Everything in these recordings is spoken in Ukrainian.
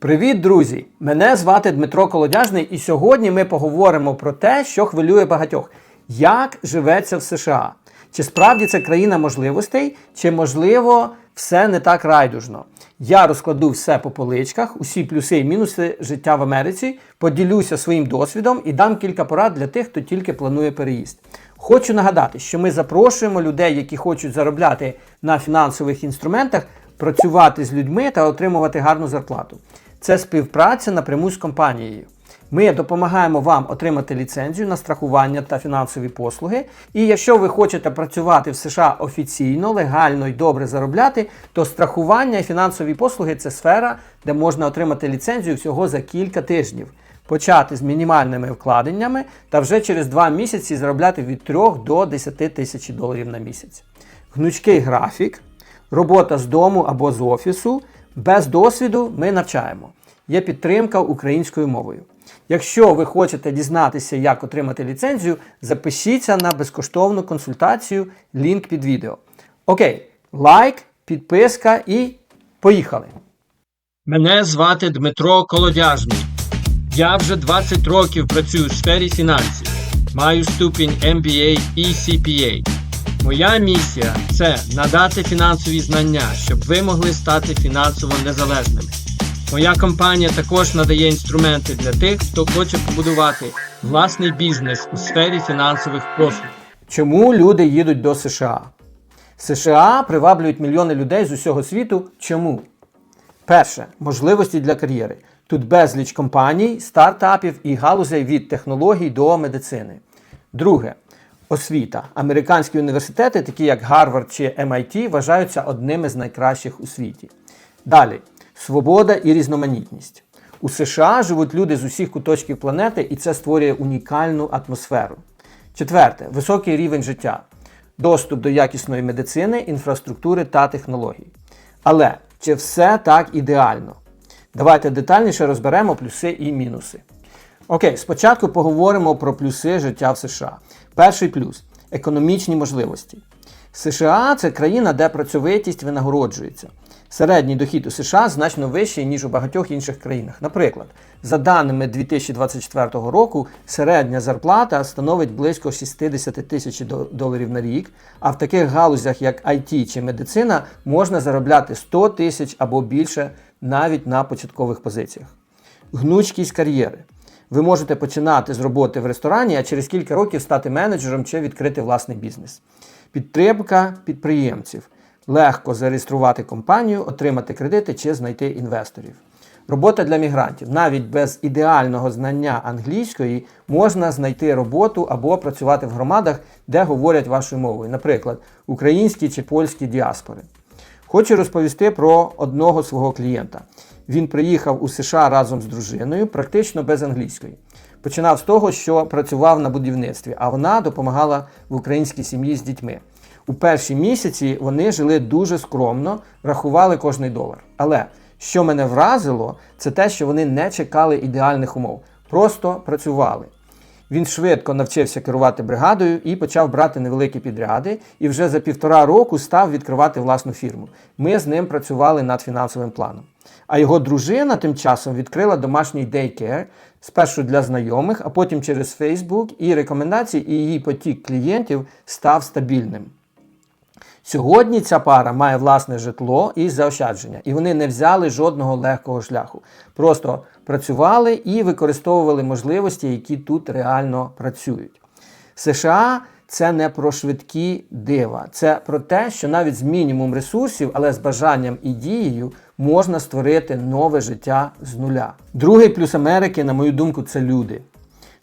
Привіт, друзі! Мене звати Дмитро Колодяжний, і сьогодні ми поговоримо про те, що хвилює багатьох: як живеться в США. Чи справді це країна можливостей, чи можливо все не так райдужно? Я розкладу все по поличках, усі плюси і мінуси життя в Америці, поділюся своїм досвідом і дам кілька порад для тих, хто тільки планує переїзд. Хочу нагадати, що ми запрошуємо людей, які хочуть заробляти на фінансових інструментах, працювати з людьми та отримувати гарну зарплату. Це співпраця напряму з компанією. Ми допомагаємо вам отримати ліцензію на страхування та фінансові послуги. І якщо ви хочете працювати в США офіційно, легально і добре заробляти, то страхування і фінансові послуги це сфера, де можна отримати ліцензію всього за кілька тижнів. Почати з мінімальними вкладеннями та вже через два місяці заробляти від 3 до 10 тисяч доларів на місяць. Гнучкий графік, робота з дому або з офісу. Без досвіду ми навчаємо. Є підтримка українською мовою. Якщо ви хочете дізнатися, як отримати ліцензію, запишіться на безкоштовну консультацію, лінк під відео. Окей, лайк, підписка і поїхали! Мене звати Дмитро Колодяжний. Я вже 20 років працюю у сфері фінансів. Маю ступінь MBA і CPA. Моя місія це надати фінансові знання, щоб ви могли стати фінансово незалежними. Моя компанія також надає інструменти для тих, хто хоче побудувати власний бізнес у сфері фінансових послуг. Чому люди їдуть до США? США приваблюють мільйони людей з усього світу. Чому? Перше можливості для кар'єри. Тут безліч компаній, стартапів і галузей від технологій до медицини. Друге освіта. Американські університети, такі як Гарвард чи MIT, вважаються одними з найкращих у світі. Далі свобода і різноманітність. У США живуть люди з усіх куточків планети, і це створює унікальну атмосферу. Четверте високий рівень життя, доступ до якісної медицини, інфраструктури та технологій. Але чи все так ідеально? Давайте детальніше розберемо плюси і мінуси. Окей, спочатку поговоримо про плюси життя в США. Перший плюс економічні можливості. США це країна, де працьовитість винагороджується. Середній дохід у США значно вищий, ніж у багатьох інших країнах. Наприклад, за даними 2024 року, середня зарплата становить близько 60 тисяч доларів на рік, а в таких галузях, як IT чи медицина, можна заробляти 100 тисяч або більше навіть на початкових позиціях. Гнучкість кар'єри. Ви можете починати з роботи в ресторані, а через кілька років стати менеджером чи відкрити власний бізнес. Підтримка підприємців. Легко зареєструвати компанію, отримати кредити чи знайти інвесторів. Робота для мігрантів. Навіть без ідеального знання англійської можна знайти роботу або працювати в громадах, де говорять вашою мовою, наприклад, українські чи польські діаспори. Хочу розповісти про одного свого клієнта. Він приїхав у США разом з дружиною, практично без англійської. Починав з того, що працював на будівництві, а вона допомагала в українській сім'ї з дітьми. У перші місяці вони жили дуже скромно, рахували кожний долар. Але що мене вразило, це те, що вони не чекали ідеальних умов, просто працювали. Він швидко навчився керувати бригадою і почав брати невеликі підряди, і вже за півтора року став відкривати власну фірму. Ми з ним працювали над фінансовим планом. А його дружина тим часом відкрила домашній дейкер, спершу для знайомих, а потім через Facebook і рекомендації, і її потік клієнтів став стабільним. Сьогодні ця пара має власне житло і заощадження, і вони не взяли жодного легкого шляху. Просто працювали і використовували можливості, які тут реально працюють. США це не про швидкі дива, це про те, що навіть з мінімум ресурсів, але з бажанням і дією можна створити нове життя з нуля. Другий плюс Америки, на мою думку, це люди.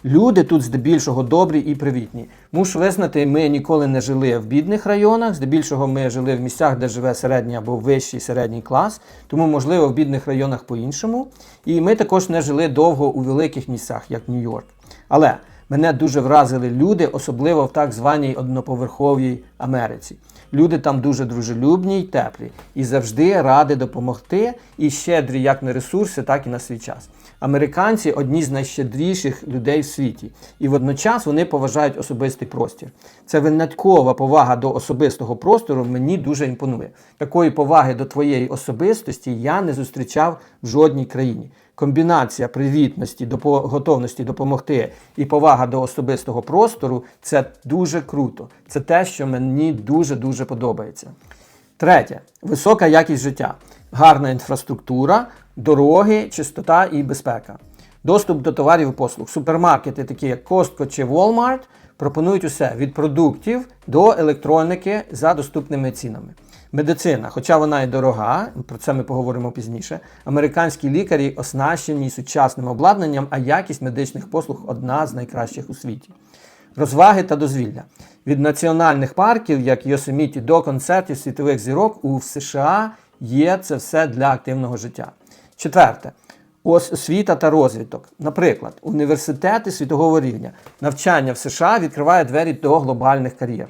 Люди тут здебільшого добрі і привітні. Мушу визнати, ми ніколи не жили в бідних районах, здебільшого ми жили в місцях, де живе середній або вищий середній клас, тому, можливо, в бідних районах по-іншому. І ми також не жили довго у великих місцях, як Нью-Йорк. Але мене дуже вразили люди, особливо в так званій одноповерховій Америці. Люди там дуже дружелюбні й теплі і завжди раді допомогти і щедрі як на ресурси, так і на свій час. Американці одні з найщедріших людей в світі, і водночас вони поважають особистий простір. Це винаткова повага до особистого простору мені дуже імпонує. Такої поваги до твоєї особистості я не зустрічав в жодній країні. Комбінація привітності, допо- готовності допомогти і повага до особистого простору це дуже круто. Це те, що мені дуже дуже подобається. Третє висока якість життя, гарна інфраструктура, дороги, чистота і безпека. Доступ до товарів і послуг. Супермаркети, такі як Costco чи Walmart, пропонують усе від продуктів до електроніки за доступними цінами. Медицина, хоча вона і дорога, про це ми поговоримо пізніше. Американські лікарі оснащені сучасним обладнанням, а якість медичних послуг одна з найкращих у світі. Розваги та дозвілля. Від національних парків, як Йосеміті, до концертів світових зірок у США є це все для активного життя. Четверте. Ос- Освіта та розвиток. Наприклад, університети світового рівня. Навчання в США відкриває двері до глобальних кар'єр.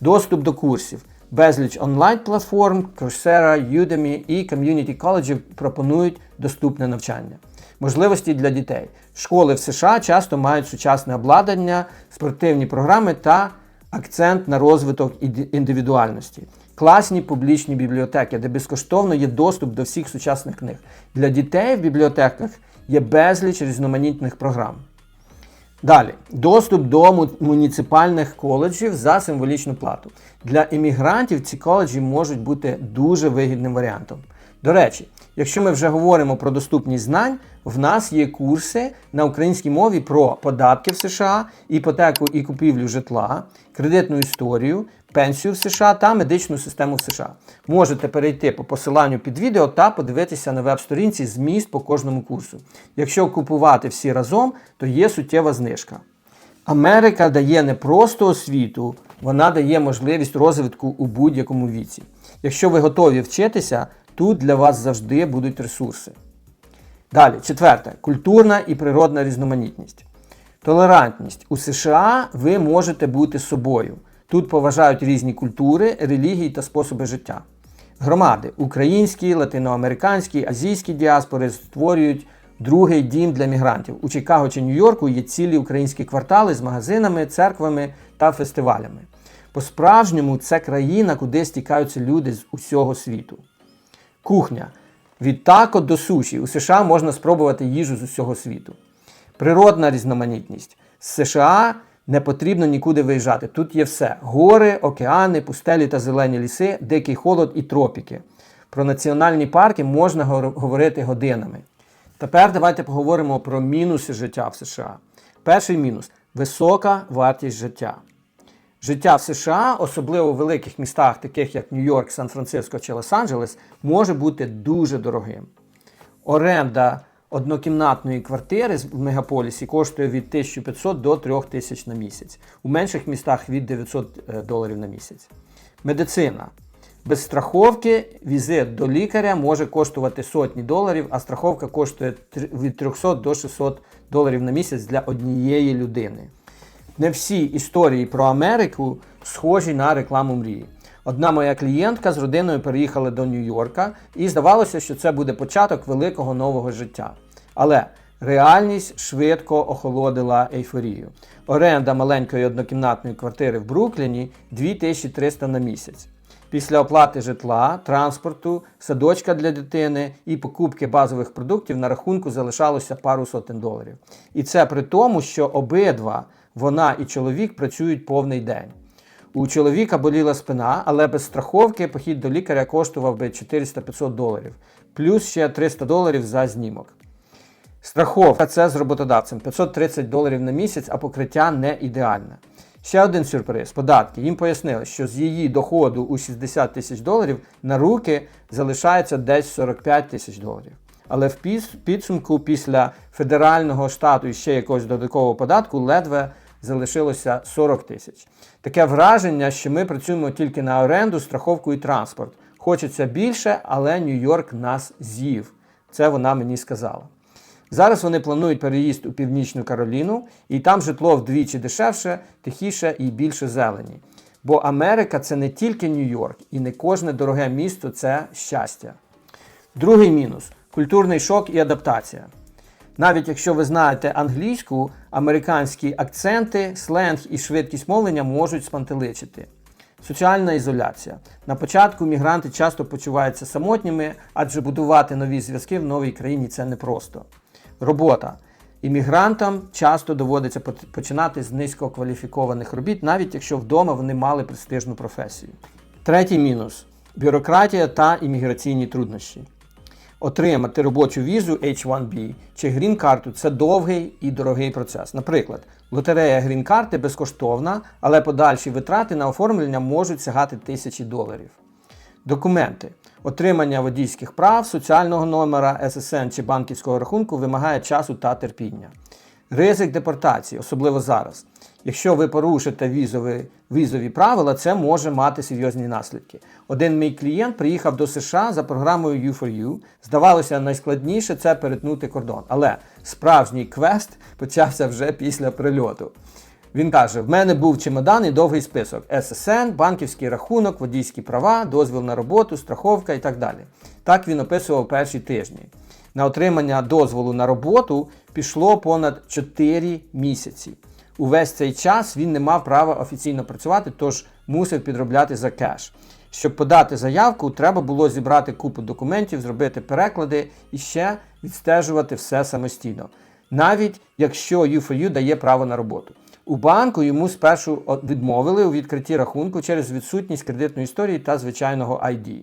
Доступ до курсів. Безліч онлайн-платформ, Coursera, Udemy і ком'юніті коледжів пропонують доступне навчання. Можливості для дітей. Школи в США часто мають сучасне обладнання, спортивні програми та акцент на розвиток індивідуальності. Класні публічні бібліотеки, де безкоштовно є доступ до всіх сучасних книг. Для дітей в бібліотеках є безліч різноманітних програм. Далі, доступ до муніципальних коледжів за символічну плату. Для іммігрантів ці коледжі можуть бути дуже вигідним варіантом. До речі, якщо ми вже говоримо про доступність знань, в нас є курси на українській мові про податки в США, іпотеку і купівлю житла, кредитну історію, пенсію в США та медичну систему в США. Можете перейти по посиланню під відео та подивитися на веб-сторінці зміст по кожному курсу. Якщо купувати всі разом, то є суттєва знижка. Америка дає не просто освіту, вона дає можливість розвитку у будь-якому віці. Якщо ви готові вчитися, тут для вас завжди будуть ресурси. Далі, четверте, культурна і природна різноманітність. Толерантність. У США ви можете бути собою. Тут поважають різні культури, релігії та способи життя. Громади українські, латиноамериканські, азійські діаспори створюють другий дім для мігрантів. У Чикаго чи Нью-Йорку є цілі українські квартали з магазинами, церквами та фестивалями. По-справжньому це країна, куди стікаються люди з усього світу. Кухня. Від тако до суші. У США можна спробувати їжу з усього світу. Природна різноманітність. З США не потрібно нікуди виїжджати. Тут є все: гори, океани, пустелі та зелені ліси, дикий холод і тропіки. Про національні парки можна говорити годинами. Тепер давайте поговоримо про мінуси життя в США. Перший мінус висока вартість життя. Життя в США, особливо в великих містах, таких як Нью-Йорк, Сан-Франциско чи Лос-Анджелес, може бути дуже дорогим. Оренда однокімнатної квартири в мегаполісі коштує від 1500 до 3000 на місяць. У менших містах від 900 е, доларів на місяць. Медицина. Без страховки візит до лікаря може коштувати сотні доларів, а страховка коштує від 300 до 600 доларів на місяць для однієї людини. Не всі історії про Америку схожі на рекламу мрії. Одна моя клієнтка з родиною переїхала до Нью-Йорка, і здавалося, що це буде початок великого нового життя. Але реальність швидко охолодила ейфорію. Оренда маленької однокімнатної квартири в Брукліні 2300 на місяць. Після оплати житла, транспорту, садочка для дитини і покупки базових продуктів на рахунку залишалося пару сотень доларів. І це при тому, що обидва, вона і чоловік, працюють повний день. У чоловіка боліла спина, але без страховки похід до лікаря коштував би 400-500 доларів, плюс ще 300 доларів за знімок. Страховка це з роботодавцем 530 доларів на місяць, а покриття не ідеальне. Ще один сюрприз податки. Їм пояснили, що з її доходу у 60 тисяч доларів на руки залишається десь 45 тисяч доларів. Але в підсумку після федерального штату і ще якогось додаткового податку ледве залишилося 40 тисяч. Таке враження, що ми працюємо тільки на оренду, страховку і транспорт. Хочеться більше, але Нью-Йорк нас з'їв. Це вона мені сказала. Зараз вони планують переїзд у Північну Кароліну, і там житло вдвічі дешевше, тихіше і більше зелені. Бо Америка це не тільки Нью-Йорк, і не кожне дороге місто це щастя. Другий мінус культурний шок і адаптація. Навіть якщо ви знаєте англійську, американські акценти, сленг і швидкість мовлення можуть спантеличити. Соціальна ізоляція. На початку мігранти часто почуваються самотніми, адже будувати нові зв'язки в новій країні це непросто. Робота. Іммігрантам часто доводиться починати з низькокваліфікованих робіт, навіть якщо вдома вони мали престижну професію. Третій мінус бюрократія та імміграційні труднощі. Отримати робочу візу H1B чи грін-карту це довгий і дорогий процес. Наприклад, лотерея грін-карти безкоштовна, але подальші витрати на оформлення можуть сягати тисячі доларів. Документи. Отримання водійських прав, соціального номера, ССН чи банківського рахунку вимагає часу та терпіння. Ризик депортації, особливо зараз. Якщо ви порушите візові, візові правила, це може мати серйозні наслідки. Один мій клієнт приїхав до США за програмою U4U. Здавалося, найскладніше це перетнути кордон. Але справжній квест почався вже після прильоту. Він каже: в мене був чемодан і довгий список: ССН, банківський рахунок, водійські права, дозвіл на роботу, страховка і так далі. Так він описував перші тижні. На отримання дозволу на роботу пішло понад 4 місяці. Увесь цей час він не мав права офіційно працювати, тож мусив підробляти за кеш. Щоб подати заявку, треба було зібрати купу документів, зробити переклади і ще відстежувати все самостійно. Навіть якщо U4U дає право на роботу. У банку йому спершу відмовили у відкритті рахунку через відсутність кредитної історії та звичайного ID.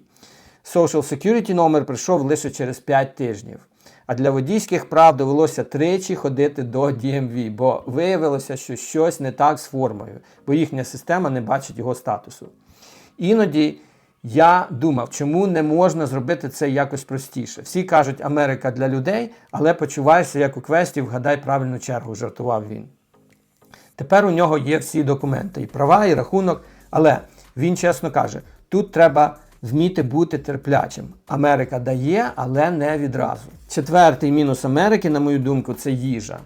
Social Security номер прийшов лише через 5 тижнів. А для водійських прав довелося тричі ходити до DMV, бо виявилося, що щось не так з формою, бо їхня система не бачить його статусу. Іноді я думав, чому не можна зробити це якось простіше. Всі кажуть, Америка для людей, але почуваєшся як у квесті, вгадай правильну чергу, жартував він. Тепер у нього є всі документи, і права, і рахунок. Але він чесно каже: тут треба вміти бути терплячим. Америка дає, але не відразу. Четвертий мінус Америки, на мою думку, це їжа.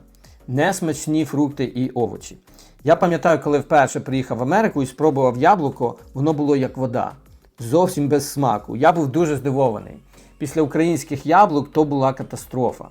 Несмачні фрукти і овочі. Я пам'ятаю, коли вперше приїхав в Америку і спробував яблуко, воно було як вода. Зовсім без смаку. Я був дуже здивований. Після українських яблук то була катастрофа.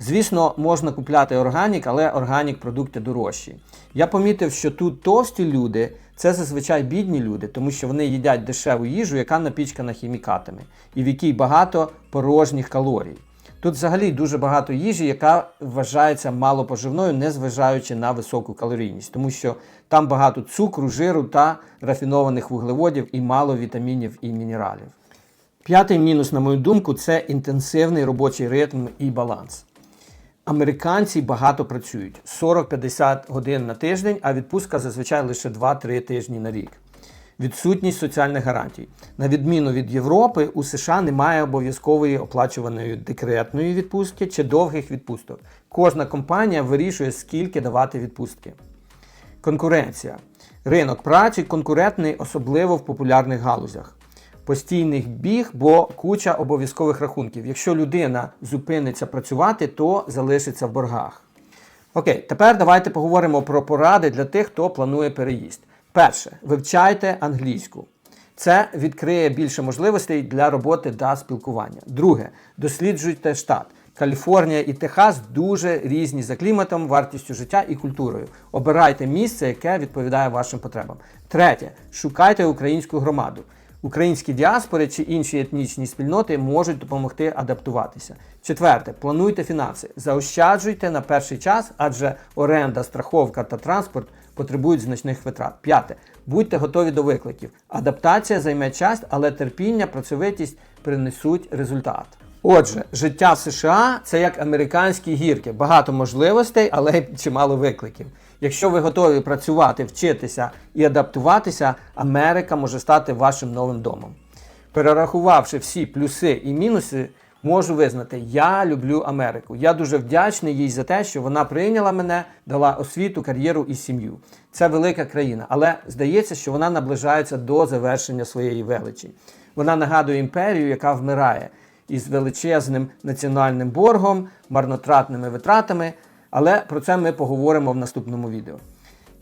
Звісно, можна купляти органік, але органік продукти дорожчі. Я помітив, що тут товсті люди це зазвичай бідні люди, тому що вони їдять дешеву їжу, яка напічкана хімікатами, і в якій багато порожніх калорій. Тут взагалі дуже багато їжі, яка вважається малопоживною, незважаючи на високу калорійність, тому що там багато цукру, жиру та рафінованих вуглеводів і мало вітамінів і мінералів. П'ятий мінус, на мою думку, це інтенсивний робочий ритм і баланс. Американці багато працюють 40-50 годин на тиждень, а відпустка зазвичай лише 2-3 тижні на рік. Відсутність соціальних гарантій. На відміну від Європи, у США немає обов'язкової оплачуваної декретної відпустки чи довгих відпусток. Кожна компанія вирішує, скільки давати відпустки. Конкуренція. Ринок праці конкурентний, особливо в популярних галузях. Постійний біг, бо куча обов'язкових рахунків. Якщо людина зупиниться працювати, то залишиться в боргах. Окей, тепер давайте поговоримо про поради для тих, хто планує переїзд. Перше, вивчайте англійську. Це відкриє більше можливостей для роботи та спілкування. Друге, досліджуйте штат. Каліфорнія і Техас дуже різні за кліматом, вартістю життя і культурою. Обирайте місце, яке відповідає вашим потребам. Третє, шукайте українську громаду. Українські діаспори чи інші етнічні спільноти можуть допомогти адаптуватися. Четверте, плануйте фінанси. Заощаджуйте на перший час, адже оренда, страховка та транспорт потребують значних витрат. П'яте. Будьте готові до викликів. Адаптація займе час, але терпіння, працьовитість принесуть результат. Отже, життя в США це як американські гірки. Багато можливостей, але й чимало викликів. Якщо ви готові працювати, вчитися і адаптуватися, Америка може стати вашим новим домом. Перерахувавши всі плюси і мінуси, можу визнати, я люблю Америку. Я дуже вдячний їй за те, що вона прийняла мене, дала освіту, кар'єру і сім'ю. Це велика країна, але здається, що вона наближається до завершення своєї величі. Вона нагадує імперію, яка вмирає із величезним національним боргом, марнотратними витратами. Але про це ми поговоримо в наступному відео.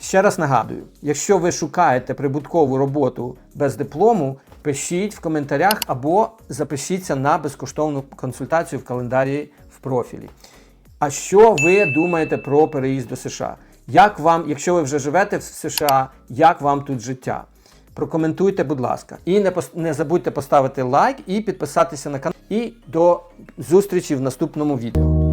Ще раз нагадую: якщо ви шукаєте прибуткову роботу без диплому, пишіть в коментарях або запишіться на безкоштовну консультацію в календарі в профілі. А що ви думаєте про переїзд до США? Як вам, якщо ви вже живете в США, як вам тут життя? Прокоментуйте, будь ласка. І не, пос- не забудьте поставити лайк і підписатися на канал. І до зустрічі в наступному відео.